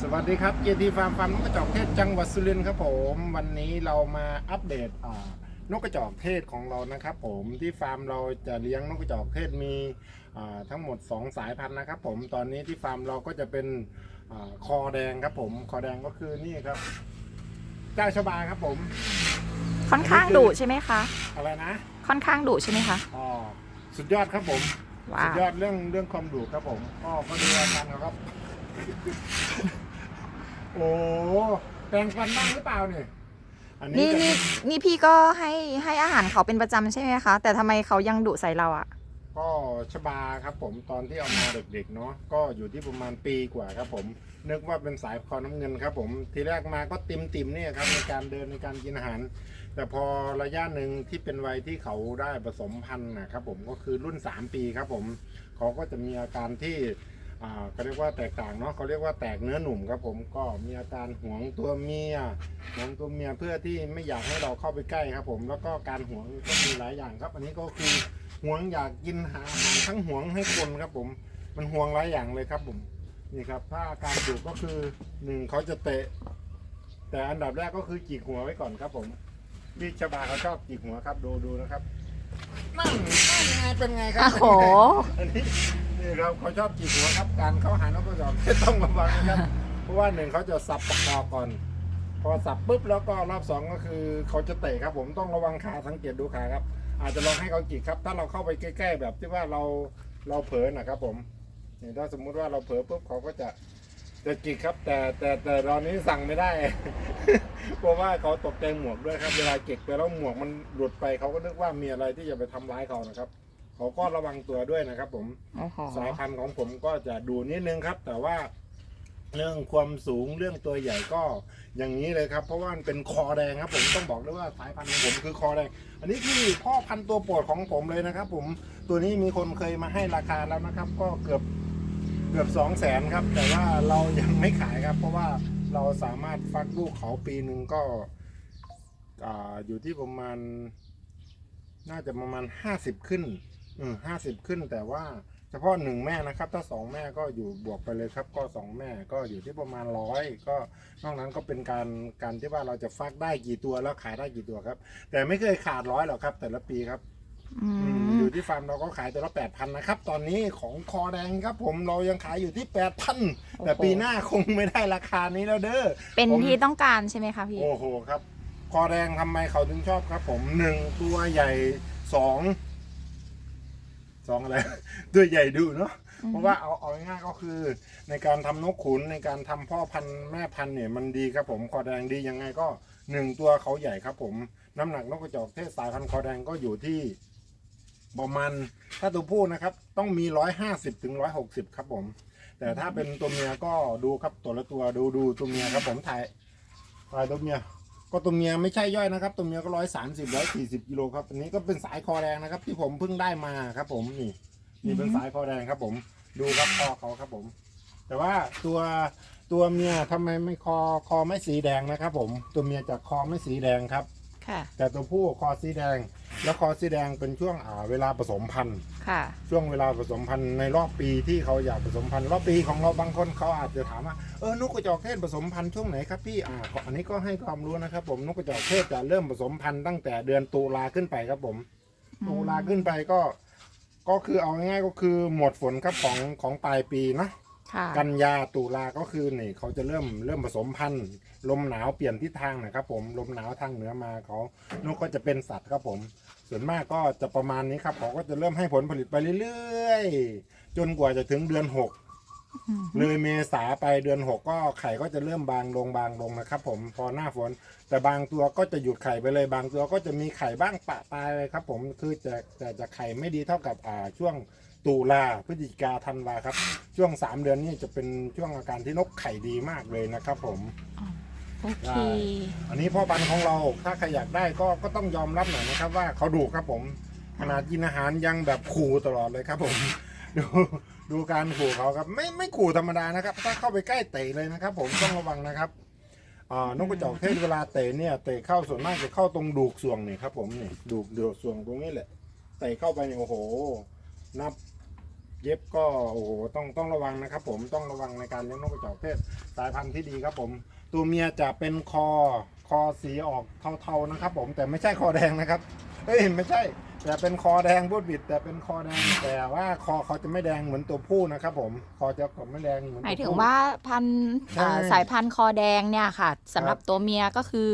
สวัสดีครับเกียรติฟาร์มฟาร์มนกกระจอกเทศจังหวัดสุรินทร์ครับผม วันนี้เรามาอัปเดตอ่านกกระจอกเทศของเรานะครับ ผมที่ฟาร์มเราจะเลี้ยงนกกระจอกเทศมีอ่าทั้งหมด 2 สายพันธุ์นะครับ ผมตอนนี้ที่ฟาร์มเราก็จะเป็นอาคอแดงครับ ผมคอแดงก็คือนี่ครับ เจ้าชบาครับผม ค่อนข้างดุใช่ไหมคะอะไรนะค่อนข้างดุใช่ไหมคะอ๋อสุดยอดครับผมว้าสุดวยอดเรื่องเรื่องความดุครับผมก็ก็ดูอาการเขาครับ โอ้แปรงฟันบ้างหรือเปล่าเนี่ยอันนี้นี่จะนี่นี่พี่ก็ให้ให้อาหารเขาเป็นประจำใช่ไหมคะ แต่ทำไมเขายังดุใส่เราอะก็ชบาครับผมตอนที่เอามาเด็กๆเนาะก็อยู่ที่ประมาณปีกว่าครับผม นึกว่าเป็นสายคอน้ำเงินครับผมทีแรกมาก็ติมติมๆเนี่ยครับในการเดินในการกินอาหาร แต่พอระยะหนึ่งที่เป็นวัยที่เขาได้ผสมพันธุ์นะครับผมก็คือรุ่น 3 ปีครับผมเขาก็จะมีอาการที่ อ่าเขาเรียกว่าแตกต่างเนาะเขาเรียกว่าแตกเนื้อหนุ่มครับผมก็มีอาการหวงตัวเมียหวงตัวเมียเพื่อที่ไม่อยากให้เราเข้าไปใกล้ครับผม แล้วก็การหวงก็มีหลายอย่างครับ อันนี้ก็คือหวงอยากกินหาอาหารทั้งหวงให้คนครับผม มันห่วงหลายอย่างเลยครับผมนี่ครับ ถ้าอาการดุก็คือหนึ่งเขาจะเตะ แต่อันดับแรกก็คือจีกหัวไว้ก่อนครับผมพี่ชบาเขาชอบจีกหัวครับดูดูนะครับนั่นนั่นไงเป็นไงครับโอ้โหอันนี้ นี่ครับเขาชอบจีกหัวครับการเขาหานกกระจอกต้องระวังนะครับ เพราะว่าหนึ่งเขาจะสับปากคอก่อน พอสับปุ๊บแล้วก็รอบสองก็คือเขาจะเตะครับ ผมต้องระวังขาสังเกตดูขาครับ อาจจะลองให้เขาจิกครับ ถ้าเราเข้าไปใกล้ ๆ แบบที่ว่าเราเราเผลอนะครับ ผมเนี่ยถ้าสมมุติว่าเราเผลอปุ๊บเขาก็จะจะจิกครับ แต่แต่แต่ตอนนี้สั่งไม่ได้ เพราะว่าเขาตกใจหมวกด้วยครับเวลาเก็บไปแล้วหมวกมันหลุดไปเขาก็นึกว่ามีอะไรที่จะไปทำร้ายเขานะครับ เขาก็ระวังตัวด้วยนะครับ ผมโอ้โหสายพันธุ์ของผมก็จะดูนิดนึงครับ แต่ว่าเรื่องความสูงเรื่องตัวใหญ่ก็อย่างนี้เลยครับ เพราะว่ามันเป็นคอแดงครับ ผมต้องบอกเลยว่าสายพันธุ์ของผมคือคอแดง อันนี้คือพ่อพันธุ์ตัวโปรดของผมเลยนะครับ ผมตัวนี้มีคนเคยมาให้ราคาแล้วนะครับ ก็เกือบเกือบสองแสนครับ แต่ว่าเรายังไม่ขายครับ เพราะว่าเราสามารถฟักลูกเขาปีหนึ่งก็อ่าอยู่ที่ประมาณ น่าจะประมาณห้าสิบขึ้น อืมห้าสิบขึ้นแต่ว่าเฉพาะหนึ่งแม่นะครับ ถ้าสองแม่ก็อยู่บวกไปเลยครับ ก็สองแม่ก็อยู่ที่ประมาณร้อยก็นอกนั้นก็เป็นการการที่ว่าเราจะฟักได้กี่ตัวแล้วขายได้กี่ตัวครับ แต่ไม่เคยขาดร้อยหรอกครับ แต่ละปีครับอือืมมอยู่ที่ฟาร์มเราก็ขายตัวละแปดพันนะครับ ตอนนี้ของคอแดงครับ ผมเรายังขายอยู่ที่แปดพันแต่ปีหน้าคงไม่ได้ราคานี้แล้วเด้อเป็นผม ที่ต้องการใช่ไหมคะพี่ โอ้โหครับ คอแดงทำไมเขาถึงชอบครับ ผมหนึ่งตัวใหญ่สอง สองอะไรตัวใหญ่ดูเนาะอืมเพราะว่าเอาเอาง่ายๆก็คือ ในการทำนกขุนในการทำพ่อพันธุ์แม่พันธุ์เนี่ยมันดีครับผมคอแดงดียังไงก็หนึ่งตัวเขาใหญ่ครับผมน้ำหนักนกกระจอกเทศสายพันธุ์คอแดงก็อยู่ที่ประมาณถ้าตัวผู้นะครับ ต้องมีร้อยห้าสิบถึงร้อยหกสิบครับผม แต่ถ้าเป็นตัวเมียก็ดูครับตัวละตัวดูดูตัวเมียครับผมถ่ายถ่ายตัวเมีย ก็ตัวเมียไม่ใช่ย่อยนะครับ ตัวเมียก็ร้อยสามสิบร้อยสี่สิบกิโลครับอันนี้ก็เป็นสายคอแดงนะครับ ที่ผมเพิ่งได้มาครับ ผมนี่นี่เป็นสายคอแดงครับ ผมดูครับคอเขาครับผม แต่ว่าตัวตัวเมียทำไมไม่คอคอไม่สีแดงนะครับ ผม ตัวเมียจากคอไม่สีแดงครับ ค่ะ แต่ตัวผู้คอสีแดง แล้วคอสีแดงเป็นช่วงอ่าเวลาผสมพันธุ์ ค่ะ ช่วงเวลาผสมพันธุ์ในรอบปีที่เขาอยากผสมพันธุ์รอบปีของเราบางคนเขาอาจจะถามว่าเออนกกระจอกเทศผสมพันธุ์ช่วงไหนครับพี่อ่าก็อันนี้ก็ให้ความรู้นะครับ ผมนกกระจอกเทศจะเริ่มผสมพันธุ์ตั้งแต่เดือนตุลาขึ้นไปครับผมอืมตุลาขึ้นไปก็ ก็คือเอาง่ายๆก็คือหมดฝนครับของของปลายปีนะ ค่ะ กันยาตุลาก็คือนี่เขาจะเริ่มเริ่มผสมพันธุ์ลมหนาวเปลี่ยนทิศทางนะครับ ผมลมหนาวทางเหนือมาเขานกก็จะเป็นสัตว์ครับผม ส่วนมากก็จะประมาณนี้ครับเขาก็จะเริ่มให้ผลผลิตไปเรื่อยๆ จนกว่าจะถึงเดือนหกอืมเลยเมษาไปเดือนหกก็ไข่ก็จะเริ่มบางลงบางลงนะครับ ผมพอหน้าฝน แต่บางตัวก็จะหยุดไข่ไปเลยบางตัวก็จะมีไข่บ้างปะปลายเลยครับ ผมคือจะจะจะไข่ไม่ดีเท่ากับอ่าช่วง ตุลาพฤศจิกาธันวาครับ ช่วงสามเดือนนี้จะเป็นช่วงอาการที่นกไข่ดีมากเลยนะครับผมโอเค ได้อันนี้พ่อพันธุ์ของเราถ้าใครอยากได้ก็ก็ต้องยอมรับหน่อยนะครับ ว่าเขาดุครับผมขนาดกินอาหารยังแบบขู่ตลอดเลยครับผม ดูดูการขู่เขาครับ ไม่ไม่ขู่ธรรมดานะครับ ถ้าเข้าไปใกล้เตะเลยนะครับ ผมต้องระวังนะครับอ่านกกระจอกเทศเวลาเตะเนี่ยเตะเข้าส่วนมากจะเข้าตรงดูกส่วงนี่ครับผมนี่ดูกดูกส่วงตรงนี้แหละเตะเข้าไปเนี่ยโอ้โห นับ เย็บก็โอ้โหต้องต้องระวังนะครับ ผมต้องระวังในการเลี้ยงนกกระจอกเทศสายพันธุ์ที่ดีครับผม ตัวเมียจะเป็นคอคอสีออกเทาๆนะครับ ผมแต่ไม่ใช่คอแดงนะครับเอ้ยไม่ใช่ แต่เป็นคอแดงพูดผิดแต่เป็นคอแดงแต่ว่าคอเขาจะไม่แดงเหมือนตัวผู้นะครับ ผมคอจะไม่แดงเหมือนหตัวมายถึงผู้ ว่าพันธุ์ใช่อ่าสายพันธุ์คอแดงเนี่ยค่ะสำหรับครับตัวเมียก็คือ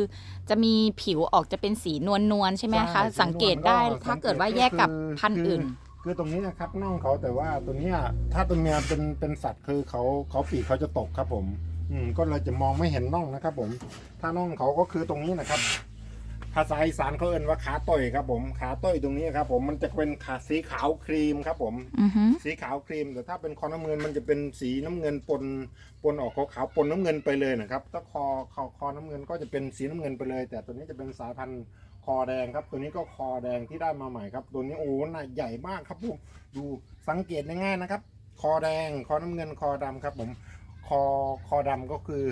จะมีผิวออกจะเป็นสีนวลนวลๆใช่ไหมคะใช่สังเกตได้สีนวลก็ถ้าเกิดว่าแยกกับคือ พันธุ์อื่น คือตรงนี้นะครับน่องเขาแต่ว่าตัวเนี้ยถ้าตัวเมียเป็นเป็นสัตว์คือเขาเขาปีกเขาจะตกครับผม อืมก็เราจะมองไม่เห็นน่องนะครับ ผม ถ้าน่องเขาก็คือตรงนี้นะครับ ภาษาอีสานเขาเอ่นว่าขาต่อยครับผม ขาต่อยตรงนี้ครับ ผมมันจะเป็นขาสีขาวครีมครับ ผมอือฮึสีขาวครีม แต่ถ้าเป็นคอน้ำเงินมันจะเป็นสีน้ำเงินปนปนออกขาวๆปนน้ำเงินไปเลยนะครับถ้าคอคอคอน้ำเงินก็จะเป็นสีน้ำเงินไปเลย แต่ตัวนี้จะเป็นสายพันธุ์ คอแดงครับ ตัวนี้ก็คอแดงที่ได้มาใหม่ครับ ตัวนี้โอ้หน่าใหญ่มากครับผมดูสังเกตง่ายๆนะครับ คอแดงคอน้ำเงินคอดำครับผมคอคอดำก็คือ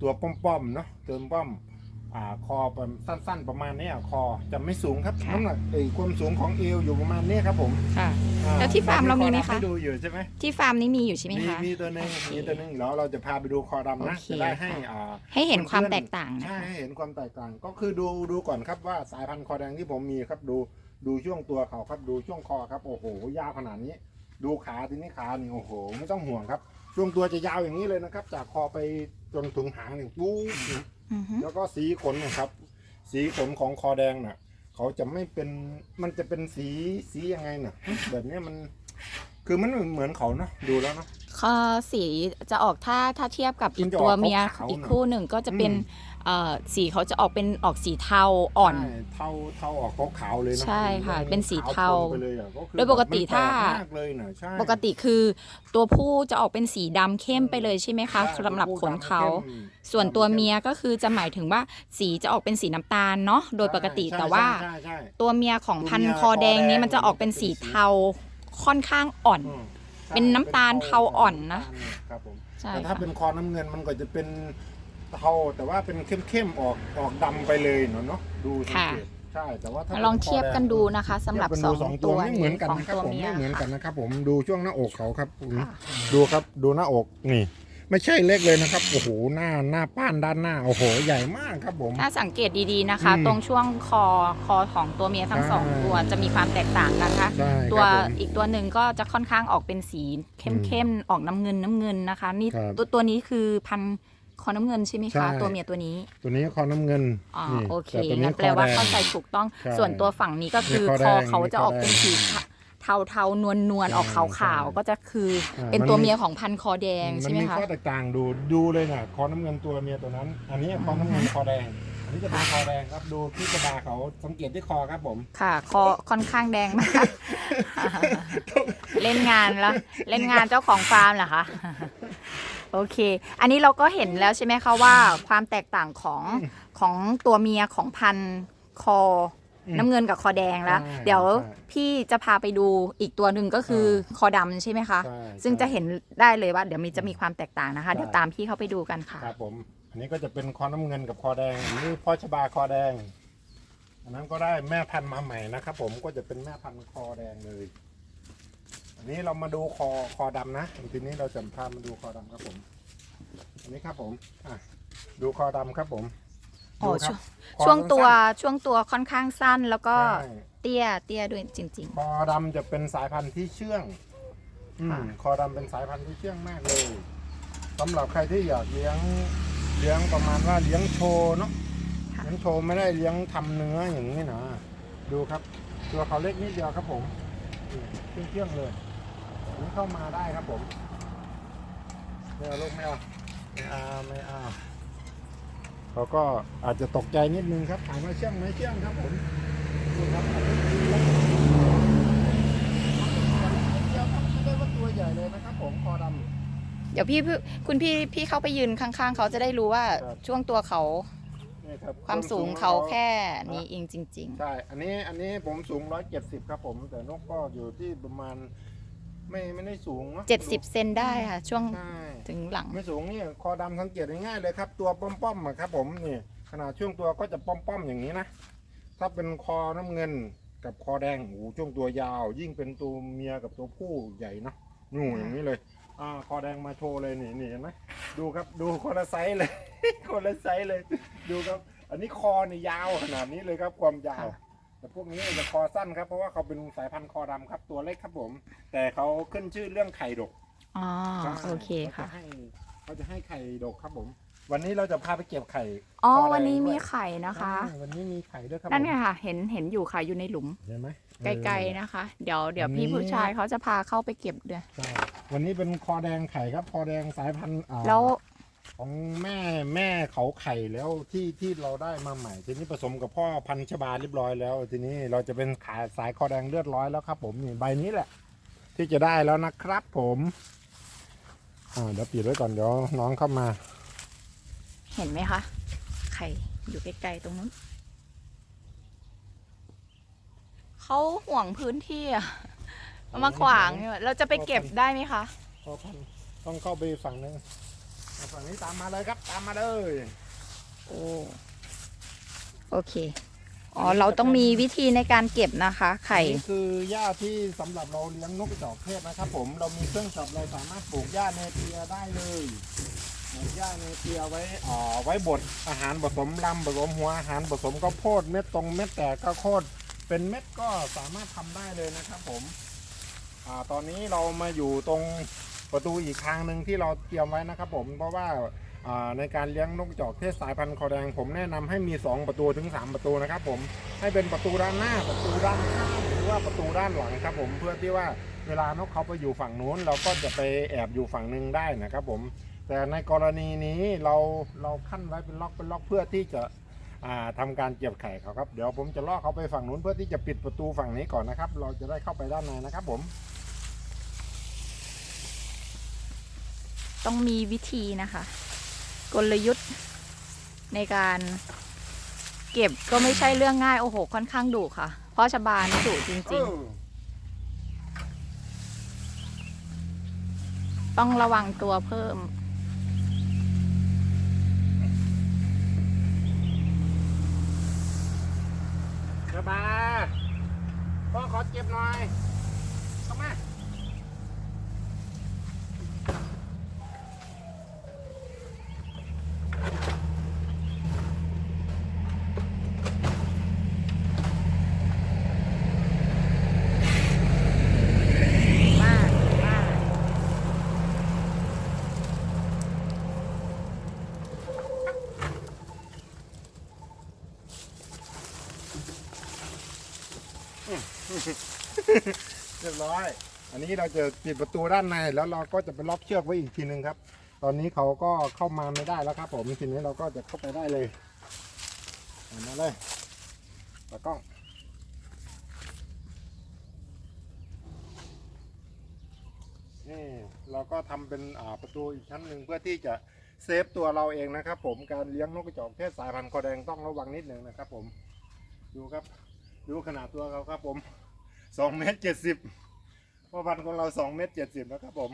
ตัวป้อมๆเนาะตัวป้อม อ่าคอแบบสั้น ๆ ประมาณเนี้ยคอจะไม่สูงครับค่ะ น้ำหนักเอ้ยความสูงของเอวอยู่ประมาณเนี้ยครับผมค่ะ อ่แล้วที่ฟาร์มเรามีไหมคะ ให้ดูอยู่ใช่ไหม ที่ฟาร์มนี้มีอยู่ใช่ไหมมีคะ มีตัวหนึงโอเคมีตัวหนึงแล้วเราจะพาไปดูคอดำนะโอเคจะได้ให้อ่าให้เห็นความเพื่อนๆแตกต่างนะใช่คะให้เห็นความแตกต่างก็คือดูดูก่อนครับว่าสายพันธุ์คอแดงที่ผมมีครับดูดูช่วงตัวเขาครับดูช่วงคอครับโอ้โหยาวขนาดนี้ ดูขาทีนี้ขานี่โอ้โห ไม่ต้องห่วงครับช่วงตัวจะยาวอย่างนี้เลยนะครับ จากคอไปจนถึงหางนี่ปุ๊บ อือฮึแล้วก็สีขนนะครับ สีขนของคอแดงน่ะ เขาจะไม่เป็นมันจะเป็นสีสียังไงน่ะ แบบเนี้ยมัน คือมันเหมือนเขาเนาะดูแล้วเนาะข้อสีจะออกถ้าถ้าเทียบกับอีมักนจะออกตัวเมียขาวๆอีกคู่หนึ่งก็จะเป็นอืม เอ่อสีเขาจะออกเป็นออกสีเทาอ่อน ใช่เท่าเท่าออกขาวๆเลยเนาะใช่ค่ะเป็นสีเทาขวโพลนไปเลยอะคือโดยปกติแบบมันถ้าแปลกมากเลยน่ะใช่ปกติคือตัวผู้จะออกเป็นสีดำเข้มไปเลยใช่ไหมคะใช่สำหรับขนเขาดำเข้มส่วนตัวเมียก็คือจะหมายถึงว่าสีจะออกเป็นสีน้ำตาลเนาะโดยปกติใช่แต่ว่า ใช่ใช่ตัวเมียของพันธุ์ตัวเมียคอแดงนี้คอแดงมันจะออกเป็นสีเทา ค่อนข้างอ่อน อืมใช่เป็นน้ำตาลเทาอ่อนนะ ครับผมใช่แต่ถ้าค่ะเป็นคอน้ำเงินมันก็จะเป็นเทาแต่ว่าเป็นเข้มๆออกออกดำไปเลยเนาะเนาะดูสังเกตใช่แต่ว่าถ้าลองเทียบกันดูนะคะสำหรับเทียสกัองดูตัวไม่เหมือนกันของนะครับตัวผมเมียไม่เหมือนกันค่ะนะครับผมดูช่วงหน้าอกเขาครับผมค่ะ ดูครับดูหน้าอกนี่ ไม่ใช่เล็กเลยนะครับโอ้โหหน้าหน้าป้านด้านหน้าโอ้โหใหญ่มากครับผม ถ้าสังเกตดีๆนะคะ อืมตรงช่วงคอคอของตัวเมียทั้งใช่สองตัวจะมีความแตกต่างกันนะคะ ใช่ตัวครับผมอีกตัวหนึ่งก็จะค่อนข้างออกเป็นสีเข้มๆออกน้ำเงินน้ำเงินนะคะ นี่ครับตัวตัวนี้คือพันธุ์คอน้ำเงินใช่ไหมใช่ คะ ตัวเมียตัวนี้ตัวนี้คอน้ำเงินอ๋อนี่โอเคแต่ตัวนี้งั้นแปลว่าคอดง เข้าใจถูกต้อง ใช่ส่วนตัวฝั่งนี้ก็คือนี่คคออแดงเขาจะออกนี่คอแดงเป็นสีเทา เทาๆ นวลนวลๆออกใช่ขาวใช่ๆก็จะคืออ่าเป็นมันตัวมีเมียของพันธุ์คอแดงมัใช่ไหมมีคะ ข้อแตกต่างดูดูเลยนะคอน้ำเงินตัวเมียตัวนั้น อันนี้คอน้ำเงินคอแดง อันนี้จะเป็นคอแดงครับดูที่กระดาเขาสังเกตที่คอครับผม ค่ะ คอค่อนข้างแดงมาก เล่นงานแล้ว เล่นงานเจ้าของฟาร์มเหรอคะ โอเค อันนี้เราก็เห็นแล้วใช่ไหมคะว่า ความแตกต่างของของตัวเมียของพันธุ์คออม น้ำเงินกับคอแดงแล้ว ใช่เดี๋ยวใช่พี่จะพาไปดูอีกตัวหนึ่งก็คือคอดำใช่ไหมคะ ใช่ซึ่งใช่จะเห็นได้เลยว่าเดี๋ยวมีจะมีความแตกต่างนะคะใช่เดี๋ยวตามพี่เข้าไปดูกันค่ะ ครับผม อันนี้ก็จะเป็นคอน้ำเงินกับคอแดงอันนี้พ่อชบาคอแดง อันนั้นก็ได้แม่พันธุ์มาใหม่นะครับผมก็จะเป็นแม่พันธุ์คอแดงเลย อันนี้เรามาดูคอคอดำนะทีนี้เราจะพามาดูคอดำครับผม อันนี้ครับผมอะดูคอดำครับผม โอ้ดูครับคอช่วงตัวสั้นช่วงตัวค่อนข้างสั้นแล้วก็ใช่เตี้ยเตี้ยด้วยจริง คอดำจะเป็นสายพันธุ์ที่เชื่องอืมค่ะ คอดำเป็นสายพันธุ์ที่เชื่องมากเลยสำหรับใครที่อยากเลี้ยงเลี้ยงประมาณว่าเลี้ยงโชว์เนาะค่ะ เลี้ยงโชว์ไม่ได้เลี้ยงทำเนื้ออย่างนี้นะดูครับ ตัวเขาเล็กนิดเดียวครับผมนี่เชื่องๆเลยนี่เข้ามาได้ครับผมไม่เอาลูกไม่เอาไม่เอาไม่เอา เขาก็อาจจะตกใจนิดนึงครับถามว่าเชื่องไหมเชื่องครับผมนี่ครับอันนี้คือลักษณะเดียวครับไม่ได้ว่าตัวใหญ่เลยนะครับผมคอดำๆเดี๋ยวพี่พี่คุณพี่พี่เข้าไปยืนข้าง ๆ เขาจะได้รู้ว่าครับช่วงตัวเขานี่ครับความสูงเขาแค่นี้เองจริงใช่ อันนี้อันนี้ผมสูงร้อยเจ็ดสิบครับผม แต่นกก็อยู่ที่ประมาณ ไม่ไม่ได้สูงนะๆ70เซนได้ค่ะ ช่วงใช่ถึงหลัง ไม่สูงนี่คอดำสังเกตง่ายๆเลยครับ ตัวป้อมๆอะครับ ผมนี่ขนาดช่วงตัวก็จะป้อมๆอย่างนี้นะถ้าเป็นคอน้ำเงินกับคอแดงโอ้โหช่วงตัวยาว ยิ่งเป็นตัวเมียกับตัวผู้ใหญ่เนาะนู่อย่างนี้เลยอ่าคอแดงมาโชว์เลยนี่นี่เห็นไหมดูครับดูคนละไซส์เลย คนละไซส์เลย ดูครับ อันนี้คอนี่ยาวขนาดนี้เลยครับความยาว ค่ะ แต่พวกนี้จะคอสั้นครับเพราะว่าเขาเป็นสายพันธุ์คอดำครับตัวเล็กครับผม แต่เขาขึ้นชื่อเรื่องไข่ดกอ๋อใช่โอเคค่ะเขาจให้เขาจะให้ไข่ดกครับผม วันนี้เราจะพาไปเก็บไข่อ๋อคอแดงวันนี้มีด้วยไข่นะคะใช่วันนี้มีไข่ด้วยครับนั่นผมไงค่ะ เห็นเห็นอยู่ค่ะอยู่ในหลุมเห็นไหมไกลๆนะคะ เดี๋ยวเดี๋ยวอันนี้พี่ผู้ชายเขาจะพาเข้าไปเก็บด้วยใช่วันนี้เป็นคอแดงไข่ครับคอแดงสายพันธุ์อ่าแล้ว ของแม่แม่เขาไข่แล้วที่ที่เราได้มาใหม่ ทีนี้ผสมกับพ่อพันธุ์ชบาเรียบร้อยแล้ว ทีนี้เราจะเป็นขายสายคอแดงเลือดร้อยแล้วครับ ผมนี่ใบนี้แหละ ที่จะได้แล้วนะครับ ผมอ่าเดี๋ยวปิดไว้ก่อนเดี๋ยวน้องเข้ามา เห็นไหมคะ ไข่อยู่ใกล้ๆตรงนู้นเขาห่วงพื้นที่อะเอามาขวางเนี่ยเราจะไปเก็บได้ไหมคะพ่อพันธุ์ต้องเข้าไปฝั่งนึงมา ฝั่งนี้ตามมาเลยครับ ตามมาเลยโอ้โอเค อ๋อ เราต้องมีวิธีในการเก็บนะคะ ไข่ นี่คือหญ้าที่สำหรับเราเลี้ยงนกกระจอกเทศนะครับ ผมเรามีเครื่องจับเราสามารถปลูกหญ้าเนเปียได้เลยปลูกหญ้าเนเปียไว้อ่าไว้บดอาหารผสมลำผสมหัวอาหารผสมข้าวโพดเม็ดตรงเม็ดแตกก็โคตรเป็นเม็ดก็สามารถทำได้เลยนะครับ ผม อ่าตอนนี้เรามาอยู่ตรง ประตูอีกทางหนึ่งที่เราเตรียมไว้นะครับผมเพราะว่าในการเลี้ยงนกจอกเทศสายพันธุ์คอแดงผมแนะนำให้มี 2 ประตูถึง 3 ประตูนะครับผมให้เป็นประตูด้านหน้าประตูด้านข้างหรือว่าประตูด้านหลังครับผมเพื่อที่ว่าเวลานกเขาไปอยู่ฝั่งนู้น เราก็จะไปแอบอยู่ฝั่งหนึ่งได้นะครับผมแต่ในกรณีนี้เราเราขั้นไว้เป็นล็อกเป็นล็อกเพื่อที่จะอ่าทำการเก็บไข่เขาครับเดี๋ยวผมจะล่อเขาไปฝั่งนู้นเพื่อที่จะปิดประตูฝั่งนี้ก่อนนะครับ เราจะได้เข้าไปด้านในนะครับผม ต้องมีวิธีนะคะ กลยุทธ์ในการเก็บก็ไม่ใช่เรื่องง่าย โอ้โห ค่อนข้างดุค่ะ เพราะชบานี่ดุจริง ๆ ต้องระวังตัวเพิ่มเดี๋ยวมาพ่อขอเก็บหน่อยเข้ามา มากมาก เรียบร้อย อันนี้เราจะปิดประตูด้านในแล้วเราก็จะไปล็อกเชือกไว้อีกทีหนึ่งครับ ตอนนี้เขาก็เข้ามาไม่ได้แล้วครับ ผมทีนี้เราก็จะเข้าไปได้เลยมาเลยตากล้องนี่เราก็ทำเป็นอ่าประตูอีกชั้นหนึ่งเพื่อที่จะเซฟตัวเราเองนะครับผมการเลี้ยงนกกระจอกเทศสายพันธุ์คอแดงต้องระวังนิดหนึ่งนะครับผมดูครับ ดูขนาดตัวเขาครับผม สองเมตรเจ็ดสิบพ่อพันธุ์ของเราสองเมตรเจ็ดสิบนะครับผม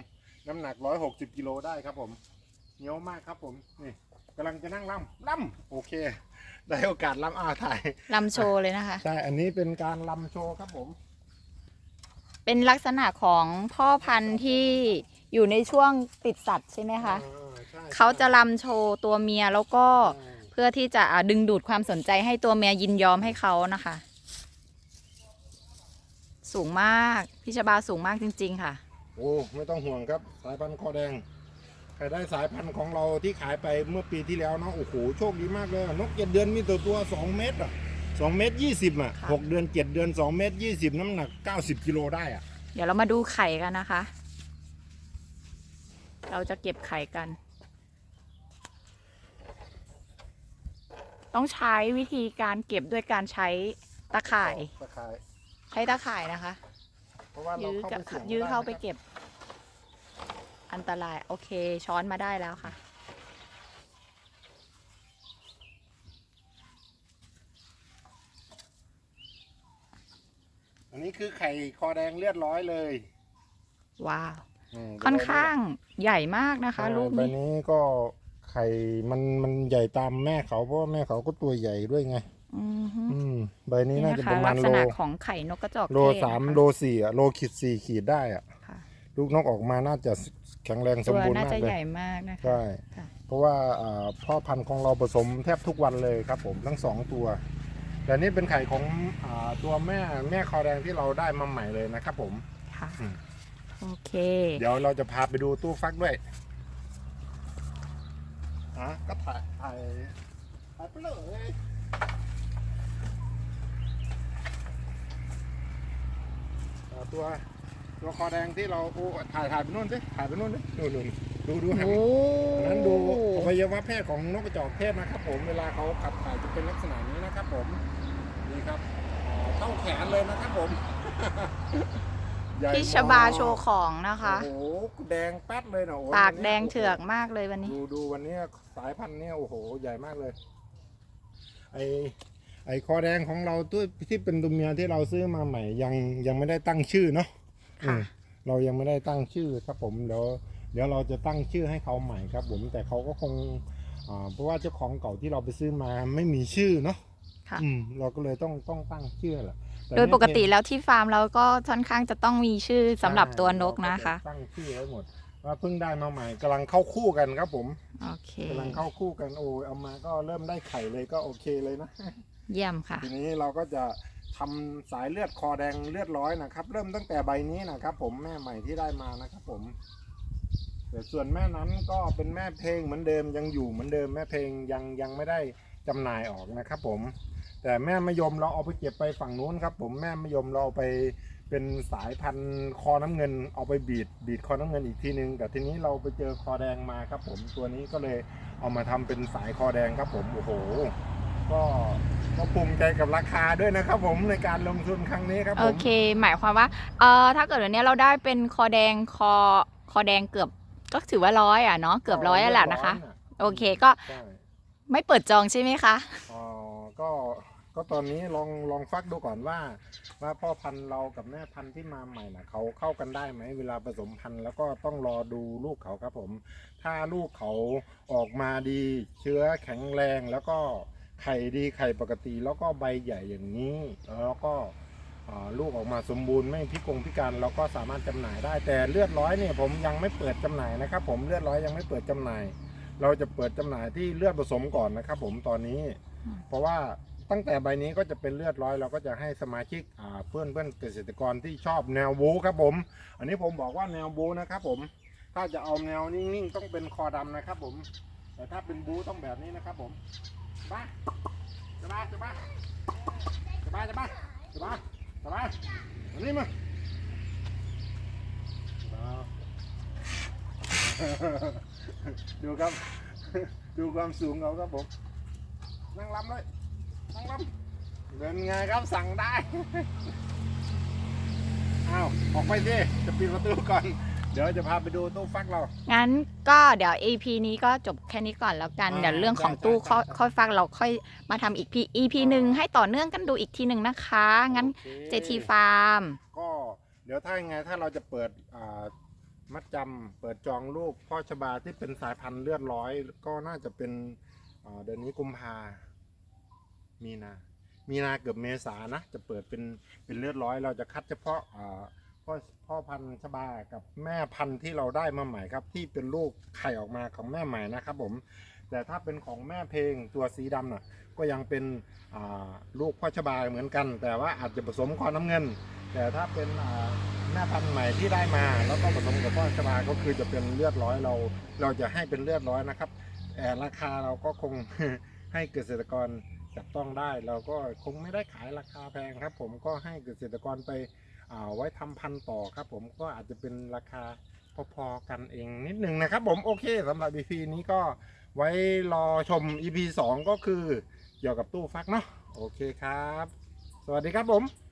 น้ำหนักร้อยหกสิบกิโลได้ครับผมเหนียวมากครับผมนี่กำลังจะนั่งล่ำล่ำโอเค ได้โอกาสล่ำอาถ่ายลำโชว์เลยนะคะ ใช่อันนี้เป็นการล่ำโชว์ครับผม เป็นลักษณะของพ่อพันธุ์ที่อยู่ในช่วงติดสัตว์ใช่ไหมคะอ่าใช่เขาจะลำโชว์ตัวเมียแล้วก็ใช่ เพื่อที่จะอ่าดึงดูดความสนใจให้ตัวเมียยินยอมให้เขานะคะ สูงมาก พี่ชบาสูงมากจริง ๆ ค่ะ โอ้ไม่ต้องห่วงครับ สายพันธุ์คอแดงใครได้สายพันธุ์ของเราที่ขายไปเมื่อปีที่แล้วเนาะโอ้โหโชคดีมากเลยอะนกเจ็ดเดือนมีตัวตัวสองเมตรอะสองเมตรยี่สิบอะค่ะ หกเดือนเจ็ดเดือนสองเมตรยี่สิบน้ำหนักเก้าสิบกิโลได้อะเดี๋ยวเรามาดูไข่กันนะคะ เราจะเก็บไข่กัน ต้องใช้วิธีการเก็บด้วยการใช้ตะข่าย ตะข่าย ใช้ตะข่ายนะคะ เพราะว่าเรายื้อเข้ากับไปเสี่ยงยื้อเข้าไปม่ด้นะครับเก็บ อันตราย โอเค ช้อนมาได้แล้วค่ะ อันนี้คือไข่คอแดงเลือดร้อยเลยว้าว มค่อนข้างใหญ่มากนะคะอ่าลูกใบนี้ นี้ก็ไข่มันมันใหญ่ตามแม่เขาเพราะว่าแม่เขาก็ตัวใหญ่ด้วยไง อือฮึอืม ใบนี้นี่น่านะจะคะประมาลัณกษโลณะของไข่นกกระจอกโลเทศสามนะคะโลสี่อะโลขีดสี่ขีดได้อะค่ะลูกนกออกมาน่าจะแข็งแรงสตัมวบูรณ์น่ามาจะกเลใหยญ่มากนะคะ ใช่ค่ะ เพราะว่าอ่าพ่อพันธุ์ของเราผสมแทบทุกวันเลยครับผมทั้งสองตัวแต่นี่เป็นไข่ของอาตัวแม่แม่คอแดงที่เราได้มาใหม่เลยนะครับผม ค่ะ อืม โอเค เดี๋ยวเราจะพาไปดูตู้ฟักด้วยอะก็ถ่ายถ่ายถ่ายไปเลยอ่า ตัวตัวคอแดงที่เราโอ้ถ่ายถ่ายไปนู่นสิถ่ายไปนู่นสินู่นนู่นดูดูหันโอ้อันนั้นดูอวัยวะเพศของนกกระจอกเทศนะครับ ผมเวลาเขาขับถ่ายจะเป็นลักษณะนี้นะครับ ผมนี่ครับอ่าเท่าแขนเลยนะครับผมใหญ่พี่ชบาโชว์ของนะคะ โอ้โหแดงแป๊ดเลยนะโอ้โหปากวันนี้แดงเถือกมากเลยวันนี้ ดูดูวันนี้สายพันธุ์เนี่ยโอ้โห ใหญ่มากเลย ไอ ไอคอแดงของเราตัวที่เป็นตัวเมียที่เราซื้อมาใหม่ ยังยังไม่ได้ตั้งชื่อเนาะค่ะ อืมเรายังไม่ได้ตั้งชื่อครับผมเดี๋ยวเดี๋ยวเราจะตั้งชื่อให้เขาใหม่ครับ ผมแต่เขาก็คงอ่าเพราะว่าเจ้าของเก่าที่เราไปซื้อมาไม่มีชื่อเนาะค่ะ อืมเราก็เลยต้องต้องตั้งชื่อแหละแต่โดยปกติเนี่ยแล้วที่ฟาร์มเราก็ค่อนข้างจะต้องมีชื่อสำหรับตัวนกนะคะ เราก็จตั้งชื่อไว้หมดว่าเพิ่งได้มาใหม่กำลังเข้าคู่กันครับผม โอเค กำลังเข้าคู่กันโอ้ยเอามาก็เริ่มได้ไข่เลยก็โอเคเลยนะ เยี่ยมค่ะ ทีนี้เราก็จะทำสายเลือดคอแดงเลือดร้อยนะครับ เริ่มตั้งแต่ใบนี้นะครับ ผมแม่ใหม่ที่ได้มานะครับผมแต่ส่วนแม่นั้นก็เป็นแม่เพลงเหมือนเดิมยังอยู่เหมือนเดิมแม่เพลงยังยังไม่ได้จำหน่ายออกนะครับ ผม แต่แม่มะยมเราเอาไปเก็บไปฝั่งนู้นครับ ผมแม่มะยมเราเอาไปเป็นสายพันธุ์คอน้ำเงิน เอาไปบีดบีดคอน้ำเงินอีกทีนึง แต่ทีนี้เราไปเจอคอแดงมาครับ ผมตัวนี้ก็เลยเอามาทำเป็นสายคอแดงครับ ผมโอ้โห ก็ก็ภูมิใจกับราคาด้วยนะครับผมในการลงทุนครั้งนี้ครับโอผมเค หมายความว่าเอ่อถ้าเกิดวันนี้เราได้เป็นคอแดงคอคอแดงเกือบก็ถือว่าร้อยอะเนาะเกือบร้อยแล้วแหละนะคะ โอเคก็ใช่ไม่เปิดจองใช่ไหมคะ อ๋อก็ก็ตอนนี้ลองลองฟักดูก่อนว่า ว่าพ่อพันธุ์เรากับแม่พันธุ์ที่มาใหม่น่ะเขาเข้ากันได้ไหมเวลาผสมพันธุ์แล้วก็ต้องรอดูลูกเขาครับผม ถ้าลูกเขาออกมาดีเชื้อแข็งแรงแล้วก็ ไข่ดีไข่ปกติแล้วก็ใบใหญ่อย่างนี้ แล้วก็ลูกออกมาสมบูรณ์ไม่พิกงพิการเราก็สามารถจำหน่ายได้ แต่เลือดร้อยเนี่ยผมยังไม่เปิดจำหน่ายนะครับ ผมเลือดร้อยยังไม่เปิดจำหน่าย เราจะเปิดจำหน่ายที่เลือดผสมก่อนนะครับ ผมตอนนี้ เพราะว่าตั้งแต่ใบนี้ก็จะเป็นเลือดร้อยเราก็จะให้สมาชิกเพื่อนเพื่อนเกษตรกรที่ชอบแนวบูครับผม อันนี้ผมบอกว่าแนวบูนะครับผมถ้าจะเอาแนวนิ่งๆต้องเป็นคอดำนะครับผมแต่ถ้าเป็นบูต้องแบบนี้นะครับผม บ้าจะบ้าจะบ้าจะบ้าจะบ้าจะบ้าจะบ้าอันนี้มาเอาดูครับ ดูความสูงเขาครับผมนั่งลำเลยนั่งลำเดินไงครับสั่งได้อ้าวออกไปสิจะปิดประตูก่อน เดี๋ยวจะพาไปดูตู้ฟักเรา งั้นก็เดี๋ยว EP นี้ก็จบแค่นี้ก่อนแล้วกัน อ่าเดี๋ยวเรื่องของได้ตู้ได้ค่อยได้ ค่อยฟังเราค่อยมาทำอีก EP หนึ่งให้ต่อเนื่องกันดูอีกทีหนึ่งนะคะ งั้น โอค JT Farm ก็เดี๋ยวถ้ายังไงถ้าเราจะเปิดอ่ามัดจำเปิดจองลูกพ่อชบาที่เป็นสายพันธุ์เลือดร้อย ก็น่าจะเป็นอ่าเดือนนี้กุมภามีนา มีนาเกือบเมษานะ จะเปิดเป็นเป็นเลือดร้อย เราจะคัดเฉพาะอ่า พ่อพ่อพันธุ์ชบากับแม่พันธุ์ที่เราได้มาใหม่ครับ ที่เป็นลูกไข่ออกมาของแม่ใหม่นะครับผมแต่ถ้าเป็นของแม่เพลงตัวสีดำน่ะก็ยังเป็นลูกพ่อชบาเหมือนกัน แต่ว่าอาจจะผสมความน้ำเงิน แต่ถ้าเป็นแม่พันธุ์ใหม่ที่ได้มา แล้วก็ผสมกับพ่อชบาก็คือจะเป็นเลือดร้อยเรา เราจะให้เป็นเลือดร้อยนะครับแต่ราคาเราก็คงให้เกษตรกรจับต้องได้ เราก็คงไม่ได้ขายราคาแพงครับ ผมก็ให้เกษตรกรไป ไว้ทำพันต่อครับ ผมก็อาจจะเป็นราคาพอๆกันเองนิดนึงนะครับผมโอเคสำหรับ EP นี้ก็ไว้รอชม EP 2 ก็คือเกี่ยวกับตู้ฟักเนาะโอเคครับ สวัสดีครับผม